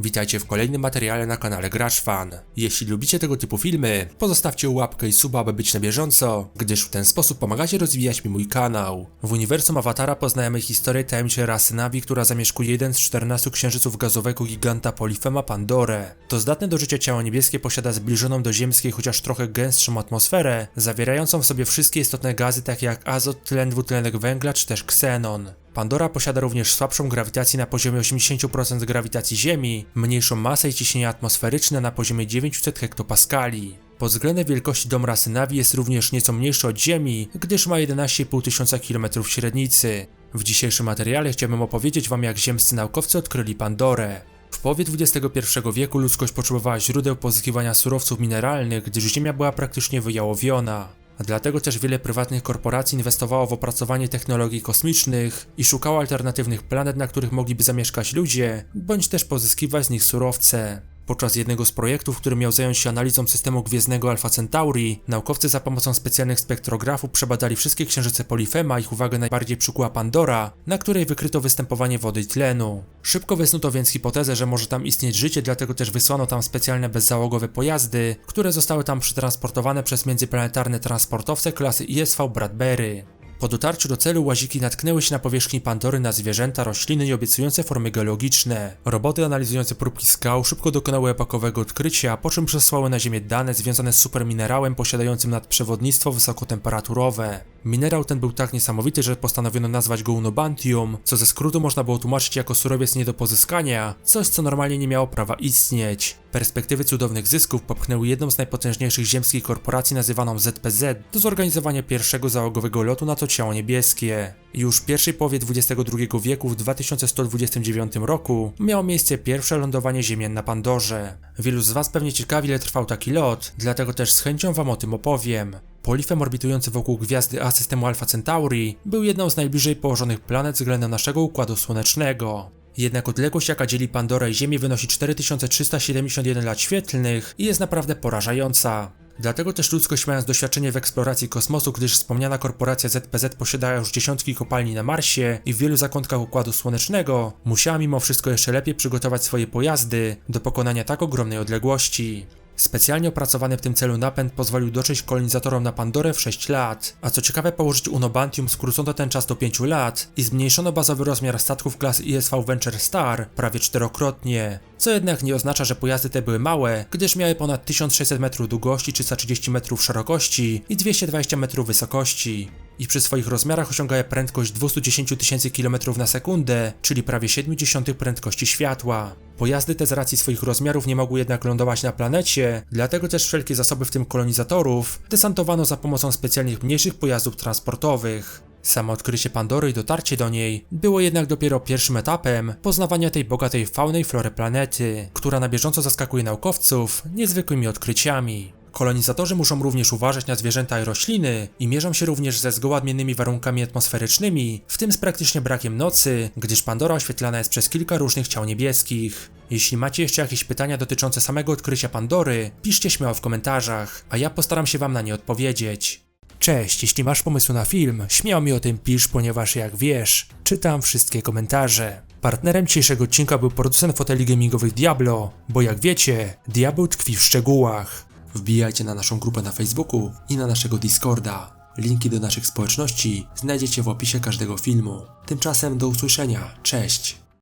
Witajcie w kolejnym materiale na kanale Gracz Fan. Jeśli lubicie tego typu filmy, pozostawcie łapkę i suba, aby być na bieżąco, gdyż w ten sposób pomagacie rozwijać mi mój kanał. W uniwersum Awatara poznajemy historię tajemniczej rasy Navi, która zamieszkuje jeden z 14 księżyców gazowego giganta Polifema Pandorę. To zdatne do życia ciało niebieskie posiada zbliżoną do ziemskiej, chociaż trochę gęstszą atmosferę, zawierającą w sobie wszystkie istotne gazy takie jak azot, tlen dwutlenek węgla czy też ksenon. Pandora posiada również słabszą grawitację na poziomie 80% grawitacji Ziemi, mniejszą masę i ciśnienie atmosferyczne na poziomie 900 hektopaskali. Pod względem wielkości dom rasy Navi jest również nieco mniejszy od Ziemi, gdyż ma 11,5 tysiąca kilometrów średnicy. W dzisiejszym materiale chciałbym opowiedzieć wam jak ziemscy naukowcy odkryli Pandorę. W połowie XXI wieku ludzkość potrzebowała źródeł pozyskiwania surowców mineralnych, gdyż Ziemia była praktycznie wyjałowiona. Dlatego też wiele prywatnych korporacji inwestowało w opracowanie technologii kosmicznych i szukało alternatywnych planet, na których mogliby zamieszkać ludzie, bądź też pozyskiwać z nich surowce. Podczas jednego z projektów, który miał zająć się analizą systemu gwiezdnego Alpha Centauri, naukowcy za pomocą specjalnych spektrografów przebadali wszystkie księżyce Polifema, ich uwagę najbardziej przykuła Pandora, na której wykryto występowanie wody i tlenu. Szybko wysnuto więc hipotezę, że może tam istnieć życie, dlatego też wysłano tam specjalne bezzałogowe pojazdy, które zostały tam przetransportowane przez międzyplanetarne transportowce klasy ISV Bradbury. Po dotarciu do celu łaziki natknęły się na powierzchni Pandory na zwierzęta, rośliny i obiecujące formy geologiczne. Roboty analizujące próbki skał szybko dokonały epokowego odkrycia, po czym przesłały na Ziemię dane związane z superminerałem posiadającym nadprzewodnictwo wysokotemperaturowe. Minerał ten był tak niesamowity, że postanowiono nazwać go unobantium, co ze skrótu można było tłumaczyć jako surowiec nie do pozyskania, coś co normalnie nie miało prawa istnieć. Perspektywy cudownych zysków popchnęły jedną z najpotężniejszych ziemskich korporacji nazywaną ZPZ do zorganizowania pierwszego załogowego lotu na to ciało niebieskie. Już w pierwszej połowie XXI wieku w 2129 roku miało miejsce pierwsze lądowanie ziemian na Pandorze. Wielu z was pewnie ciekawi ile trwał taki lot, dlatego też z chęcią wam o tym opowiem. Polifem orbitujący wokół gwiazdy A systemu Alpha Centauri był jedną z najbliżej położonych planet względem naszego Układu Słonecznego. Jednak odległość jaka dzieli Pandorę i Ziemię wynosi 4371 lat świetlnych i jest naprawdę porażająca. Dlatego też ludzkość mając doświadczenie w eksploracji kosmosu, gdyż wspomniana korporacja ZPZ posiada już dziesiątki kopalni na Marsie i w wielu zakątkach Układu Słonecznego, musiała mimo wszystko jeszcze lepiej przygotować swoje pojazdy do pokonania tak ogromnej odległości. Specjalnie opracowany w tym celu napęd pozwolił dotrzeć kolonizatorom na Pandorę w 6 lat, a co ciekawe po użyciu Unobantium skrócono ten czas do 5 lat i zmniejszono bazowy rozmiar statków klasy ISV Venture Star prawie czterokrotnie. Co jednak nie oznacza, że pojazdy te były małe, gdyż miały ponad 1600 metrów długości, 330 metrów szerokości i 220 metrów wysokości. I przy swoich rozmiarach osiągają prędkość 210 tysięcy km na sekundę, czyli prawie 70 prędkości światła. Pojazdy te z racji swoich rozmiarów nie mogły jednak lądować na planecie, dlatego też wszelkie zasoby w tym kolonizatorów desantowano za pomocą specjalnych mniejszych pojazdów transportowych. Samo odkrycie Pandory i dotarcie do niej było jednak dopiero pierwszym etapem poznawania tej bogatej fauny i flory planety, która na bieżąco zaskakuje naukowców niezwykłymi odkryciami. Kolonizatorzy muszą również uważać na zwierzęta i rośliny i mierzą się również ze zgoła odmiennymi warunkami atmosferycznymi, w tym z praktycznie brakiem nocy, gdyż Pandora oświetlana jest przez kilka różnych ciał niebieskich. Jeśli macie jeszcze jakieś pytania dotyczące samego odkrycia Pandory, piszcie śmiało w komentarzach, a ja postaram się wam na nie odpowiedzieć. Cześć, jeśli masz pomysł na film, śmiało mi o tym pisz, ponieważ jak wiesz, czytam wszystkie komentarze. Partnerem dzisiejszego odcinka był producent foteli gamingowych Diablo, bo jak wiecie, diabeł tkwi w szczegółach. Wbijajcie na naszą grupę na Facebooku i na naszego Discorda. Linki do naszych społeczności znajdziecie w opisie każdego filmu. Tymczasem do usłyszenia. Cześć!